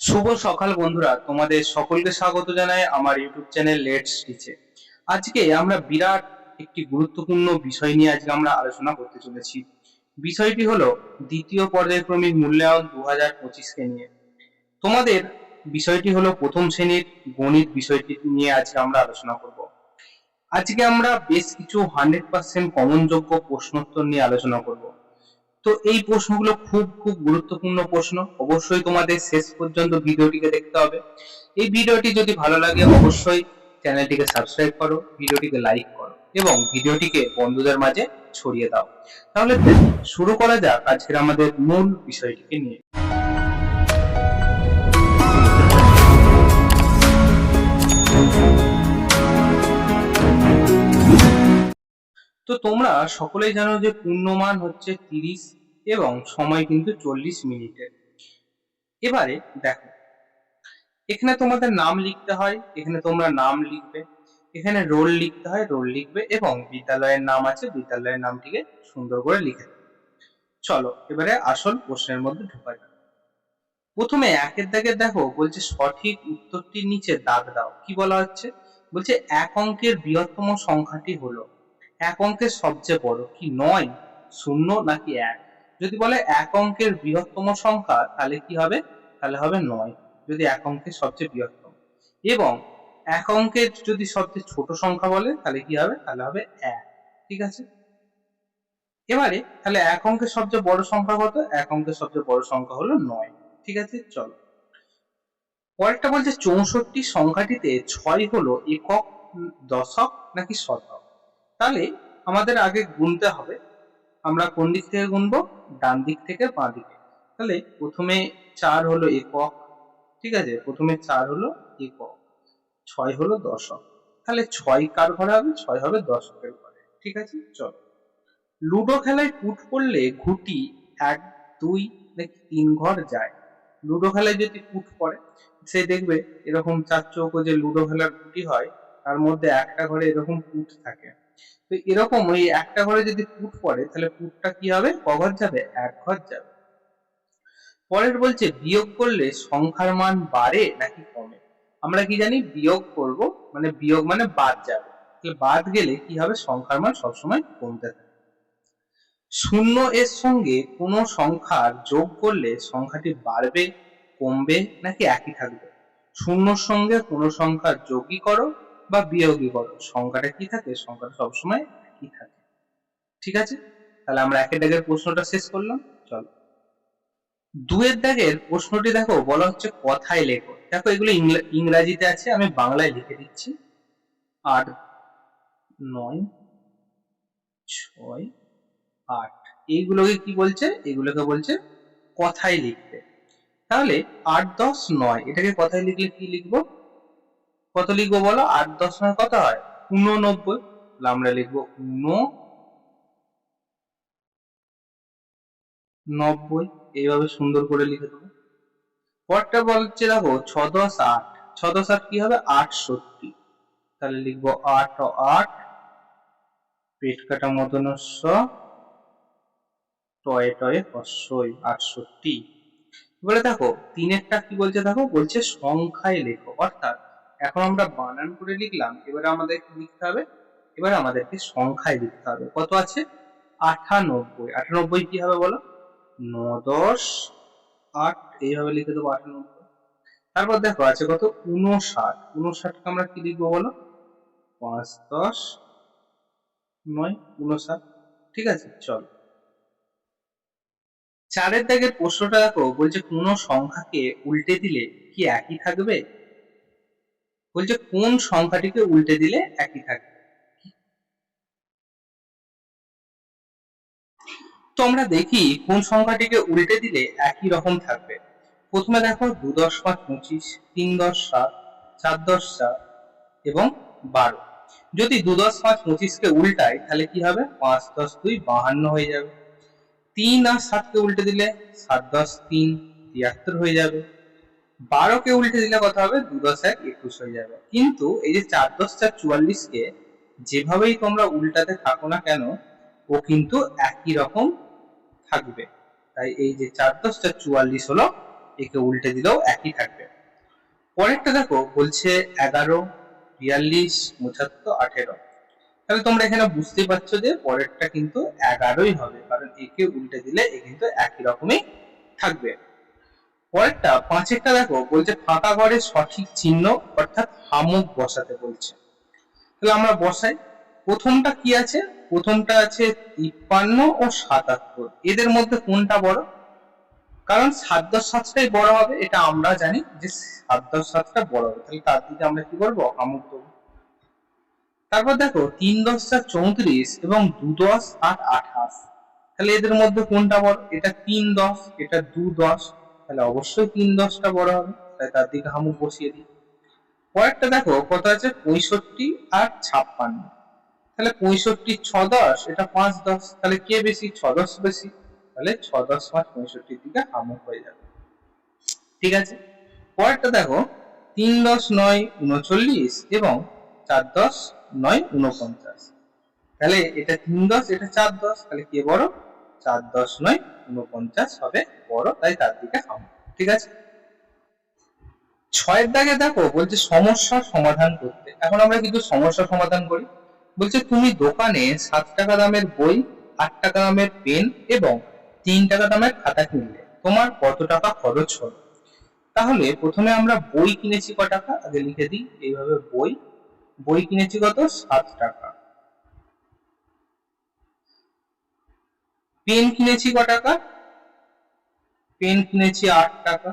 শুভ সকাল বন্ধুরা, তোমাদের সকলকে স্বাগত জানাই আমার ইউটিউব চ্যানেল লেটস টিচে আজকে আমরা বিরাট একটি গুরুত্বপূর্ণ বিষয় নিয়ে আজকে আমরা আলোচনা করতে চলেছি। বিষয়টি হলো দ্বিতীয় পর্যায়ক্রমিক মূল্যায়ন দু হাজার পঁচিশকে নিয়ে। তোমাদের বিষয়টি হলো প্রথম শ্রেণির গণিত বিষয়টি নিয়ে আজকে আমরা আলোচনা করব। আজকে আমরা বেশ কিছু হান্ড্রেড পার্সেন্ট কমনযোগ্য প্রশ্নোত্তর নিয়ে আলোচনা করব। তো এই প্রশ্নগুলো খুব খুব গুরুত্বপূর্ণ প্রশ্ন। অবশ্যই তোমাদের শেষ পর্যন্ত ভিডিওটিকে দেখতে হবে। এই ভিডিওটি যদি ভালো লাগে, অবশ্যই চ্যানেলটিকে সাবস্ক্রাইব করো, ভিডিওটিকে লাইক করো এবং ভিডিওটিকে বন্ধুদের মাঝে ছড়িয়ে দাও। তাহলে শুরু করা যাক আজকের আমাদের মূল বিষয়টিকে নিয়ে। তো তোমরা সকলেই জানো যে পূর্ণমান হচ্ছে তিরিশ এবং সময় কিন্তু চল্লিশ মিনিটের এবারে দেখো, এখানে তোমাদের নাম লিখতে হয়, এখানে তোমরা নাম লিখবে, এখানে রোল লিখতে হয়, রোল লিখবে এবং বিদ্যালয়ের নাম আছে, বিদ্যালয়ের নামটিকে সুন্দর করে লিখে চলো, এবারে আসল প্রশ্নের মধ্যে ঢোকা যাক। প্রথমে একের দাগে দেখো, বলছে সঠিক উত্তরটির নিচে দাগ দাও। কি বলা হচ্ছে? বলছে এক অঙ্কের বৃহত্তম সংখ্যাটি হলো এক অঙ্কের সবচেয়ে বড় কি নয়, শূন্য নাকি এক? যদি বলে এক অঙ্কের বৃহত্তম সংখ্যা, তাহলে কি হবে? তাহলে হবে নয়, যদি এক অঙ্কের সবচেয়ে বৃহত্তম। এবং এক অঙ্কের যদি সবচেয়ে ছোট সংখ্যা বলে, তাহলে কি হবে? তাহলে হবে এক, ঠিক আছে? এবারে, তাহলে এক অঙ্কের সবচেয়ে বড় সংখ্যা কত? এক অঙ্কের সবচেয়ে বড় সংখ্যা হলো নয়, ঠিক আছে? চলো। পরেরটা বলছে চৌষট্টি সংখ্যাটিতে ছয় হলো একক দশক নাকি শতক? তাহলে আমাদের আগে গুনতে হবে। আমরা কোন দিক থেকে গুনবো? ডান দিক থেকে বাঁ দিকে। তাহলে প্রথমে চার হলো একক, ঠিক আছে? প্রথমে চার হলো একক, ছয় হলো দশক। তাহলে ছয় কার ঘরে হবে? ছয় হবে দশকের ঘরে, ঠিক আছে? চল। লুডো খেলায় পুট পড়লে ঘুটি এক, দুই তিন ঘর যায়? লুডো খেলায় যদি পুট পড়ে, সে দেখবে এরকম চার চৌকো যে লুডো খেলার গুটি হয়, তার মধ্যে একটা ঘরে এরকম পুট থাকে। তো এরকম ওই একটা ঘরে যদি পুট পড়ে, তাহলে পুটটা কি হবে? ক ঘর যাবে, এক ঘর যাবে। পরের বলছে, বিয়োগ করলে সংখ্যার মান বাড়ে নাকি কমে? আমরা কি জানি? বিয়োগ করব মানে বিয়োগ মানে বাদ যাবে। তাহলে বাদ গেলে কি হবে? সংখ্যার মান সবসময় কমতে থাকে। শূন্য এর সঙ্গে কোনো সংখ্যার যোগ করলে সংখ্যাটি বাড়বে, কমবে নাকি একই থাকবে? শূন্যর সঙ্গে কোনো সংখ্যার যোগই করো বা বিয়োগই করো সংখ্যাটা কি থাকে? সংখ্যাটা সবসময় একই থাকে। ঠিক আছে? তাহলে আমরা একের দাগের প্রশ্নটা শেষ করলাম। চলো। দুয়ের দাগের প্রশ্নটি দেখো, বলা হচ্ছে কথায় লেখো। দেখো, এগুলো ইংরাজিতে আছে, আমি বাংলায় লিখে দিচ্ছি। আট, নয়, ছয়, আট। এইগুলোকে কি বলছে? এগুলোকে বলছে কথায় লিখতে। তাহলে আট, দশ, নয়, এটাকে কথায় লিখলে কি লিখব? কত লিখব বলো? আট দশ নয় কত হয়? উননব্বই। তাহলে আমরা লিখব উন নব্বই এইভাবে সুন্দর করে লিখে দেবো। পরটা বলছে দেখো ছ দশ আট। ছ দশ আট কি হবে? আটষট্টি। তাহলে লিখব আট আট। পেট কাটা মতন টয়ে টয়ে হস্যই, আটষট্টি। বলে দেখো, তিনেরটা কি বলছে দেখো? বলছে সংখ্যায় লেখো। অর্থাৎ এখন আমরা বানান করে লিখলাম, এবারে আমাদের লিখতে হবে, এবার আমাদেরকে সংখ্যায় লিখতে হবে। কত আছে? আটানব্বই। আটানব্বই কি হবে বলো? ন দশ আট, এইভাবে লিখে দেবো আটানব্বই। তারপর দেখো আছে কত? উনষাট উনষাটকে আমরা কি লিখব বলো? পাঁচ দশ নয় উনষাট ঠিক আছে, চল। চারের দাগের প্রশ্নটা দেখো, বলছে কোন সংখ্যাকে উল্টে দিলে কি একই থাকবে? বলছে কোন সংখ্যাটিকে উল্টে দিলে একই থাকবে? তো আমরা দেখি কোন সংখ্যাটিকে উল্টে দিলে একই রকম থাকবে। প্রথমে দেখো দু দশ পাঁচ পঁচিশ, তিন দশ সাত, চার দশ চার এবং বারো। যদি দু দশ পাঁচ পঁচিশকে উল্টাই তাহলে কি হবে? পাঁচ দশ দুই বাহান্ন হয়ে যাবে। তিন আর সাতকে উল্টে দিলে সাত দশ তিন তিয়াত্তর হয়ে যাবে। বারোকে উল্টে দিলে কত হবে? দু দশ এক একুশ হয়ে যাবে। কিন্তু এই যে চার দশ চার চুয়াল্লিশকে যেভাবেই তোমরা উল্টাতে থাকো না কেন, ও কিন্তু একই রকম থাকবে। তাই এই যে চার দশ চার চুয়াল্লিশ হলো, একে উল্টে দিলেও একই থাকবে। পরেরটা দেখো, বলছে এগারো, বিয়াল্লিশ, পঁচাত্তর, আঠেরো। তাহলে তোমরা এখানে বুঝতে পারছ যে পরেরটা কিন্তু এগারোই হবে, কারণ একে উল্টে দিলে এ কিন্তু একই রকমই থাকবে। পরেরটা, পাঁচেরটা দেখো, বলছে ফাঁকা ঘরে সঠিক চিহ্ন, অর্থাৎ হামুক বসাতে বলছে। তাহলে আমরা বসাই। প্রথমটা কি আছে? প্রথমটা আছে তিপ্পান্ন ও সাতাত্তর। এদের মধ্যে কোনটা বড়? কারণ সাত দশ সাতটাই বড় হবে, এটা আমরা জানি যে সাত দশ সাতটা বড় হবে। তাহলে তার দিকে আমরা কি করব? হামুক দেবো। তারপর দেখো, তিন দশ চার চৌত্রিশ এবং দু দশ আট আঠাশ। তাহলে এদের মধ্যে কোনটা বড়? এটা তিন দশ, এটা দু দশ তাহলে অবশ্যই তিন দশটা বড় হবে। তাই তার দিকে হামুক বসিয়ে দিই। পরেরটা দেখো কত আছে পঁয়ষট্টি আর ছাপ্পান্ন। তাহলে পঁয়ষট্টি ছ দশ, এটা পাঁচ দশ। তাহলে কে বেশি? ছ দশ বেশি। তাহলে ছ দশ পাঁচ পঁয়ষট্টির দিকে হামুক হয়ে যাবে। ঠিক আছে? পরেরটা দেখো, তিন দশ নয় উনচল্লিশ এবং চার দশ নয় উনপঞ্চাশ। তাহলে এটা তিন দশ, এটা চার দশ। তাহলে কে বড়? চার দশ নয় উনপঞ্চাশ হবে বড়, তাই তার দিকে হামুক ঠিক আছে? ছয়ের দাগে দেখো, বলছে সমস্যার সমাধান করতে। এখন আমরা কিন্তু সমস্যা সমাধান করি। বলছে, তুমি দোকানে সাত টাকা দামের বই, আট টাকা দামের পেন এবং তিন টাকা দামের খাতা কিনলে, তোমার কত টাকা খরচ হলো তাহলে প্রথমে আমরা বই কিনেছি ক টাকা? আগে লিখে দিই, এইভাবে বই। বই কিনেছি কত? সাত টাকা। পেন কিনেছি ক টাকা? পেন কিনেছি আট টাকা।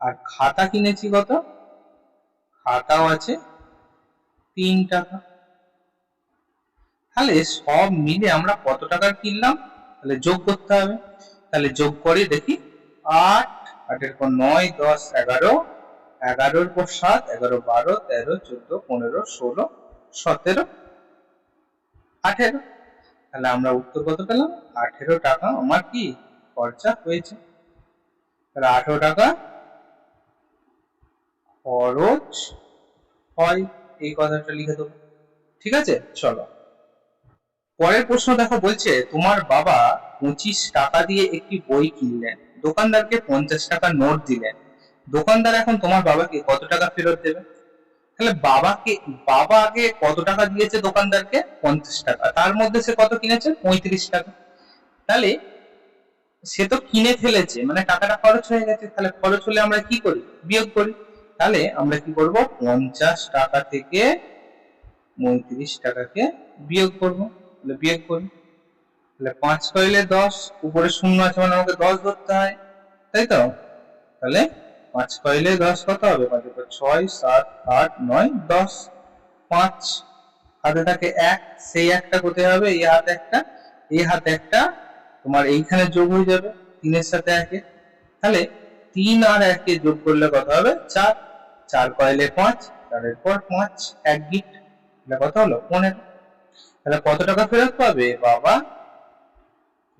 আর খাতা কিনেছি কত? খাতাও আছে, তিন টাকা। তাহলে সব মিলে আমরা কত টাকার কিনলাম? তাহলে যোগ করতে হবে। তাহলে যোগ করে দেখি, আট, আটের পর নয়, দশ, এগারো। এগারোর পর সাত, এগারো, বারো, তেরো, চোদ্দ, পনেরো, ষোলো, সতেরো আঠেরো। তাহলে আমরা উত্তর কত পেলাম? আঠেরো টাকা। আমার কি? খরচা হয়েছে। তাহলে আঠেরো টাকা খরচ হয়। এই কথাটা লিখে দেবো। ঠিক আছে? চলো। পরের প্রশ্ন দেখো, বলছে, তোমার বাবা পঁচিশ টাকা দিয়ে একটি বই কিনলেন। দোকানদারকে পঞ্চাশ টাকা নোট দিলেন। দোকানদার এখন তোমার বাবাকে কত টাকা ফেরত দেবে? তাহলে বাবাকে, বাবা আগে কত টাকা দিয়েছে দোকানদারকে? পঞ্চাশ টাকা। তার মধ্যে সে কত কিনেছে? পঁয়ত্রিশ টাকা। তাহলে সে তো কিনে ফেলেছে মানে টাকাটা খরচ হয়ে গেছে। তাহলে খরচ হলে আমরা কি করি? বিয়োগ করি। তাহলে আমরা কি করব? পঞ্চাশ টাকা থেকে পঁয়ত্রিশ টাকাকে বিয়োগ করব। তাহলে বিয়োগ করি। তাহলে পাঁচ কইলে দশ। উপরে শূন্য আছে মানে আমাকে দশ ধরতে হয়। তাই তো? তাহলে পাঁচ কইলে দশ, কত হবে? পাঁচ ছয়, সাত, আট, নয়, দশ। পাঁচ। হাতে থাকে এক, সেই একটা কোথায় হবে? এই হাতে একটা, এই হাতে একটা। তোমার এইখানে যোগ হয়ে যাবে, তিনের সাথে একে। তাহলে তিন আর একে যোগ করলে কত হবে? চার। চার কয়েলে পাঁচ, চারের পর পাঁচ, এক গিট। তাহলে কত হলো? পনেরো। তাহলে কত টাকা ফেরত পাবে? বাবা,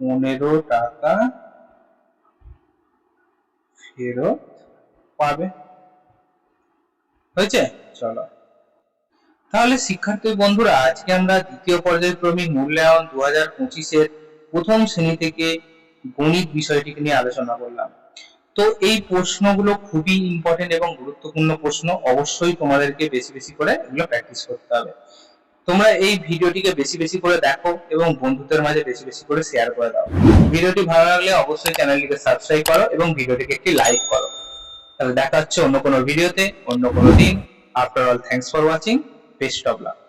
পনেরো টাকা ফেরত পাবে হয়েছে? চলো। তাহলে শিক্ষার্থী বন্ধুরা আজকে আমরা দ্বিতীয় পর্যায়ক্রমিক মূল্যায়ন দু হাজার পঁচিশের প্রথম শ্রেণি থেকে গণিত বিষয়টিকে নিয়ে আলোচনা করলাম। তো এই প্রশ্নগুলো খুবই ইম্পর্টেন্ট এবং গুরুত্বপূর্ণ প্রশ্ন। অবশ্যই তোমাদেরকে বেশি বেশি করে এগুলো প্র্যাকটিস করতে হবে। তোমরা এই ভিডিওটিকে বেশি বেশি করে দেখো এবং বন্ধুদের মাঝে বেশি বেশি করে শেয়ার করে দাও। ভিডিওটি ভালো লাগলে অবশ্যই চ্যানেলটিকে সাবস্ক্রাইব করো এবং ভিডিওটিকে একটি লাইক করো। তাহলে দেখা হচ্ছে অন্য কোনো ভিডিওতে অন্য কোনো দিন। After all thanks for watching best of luck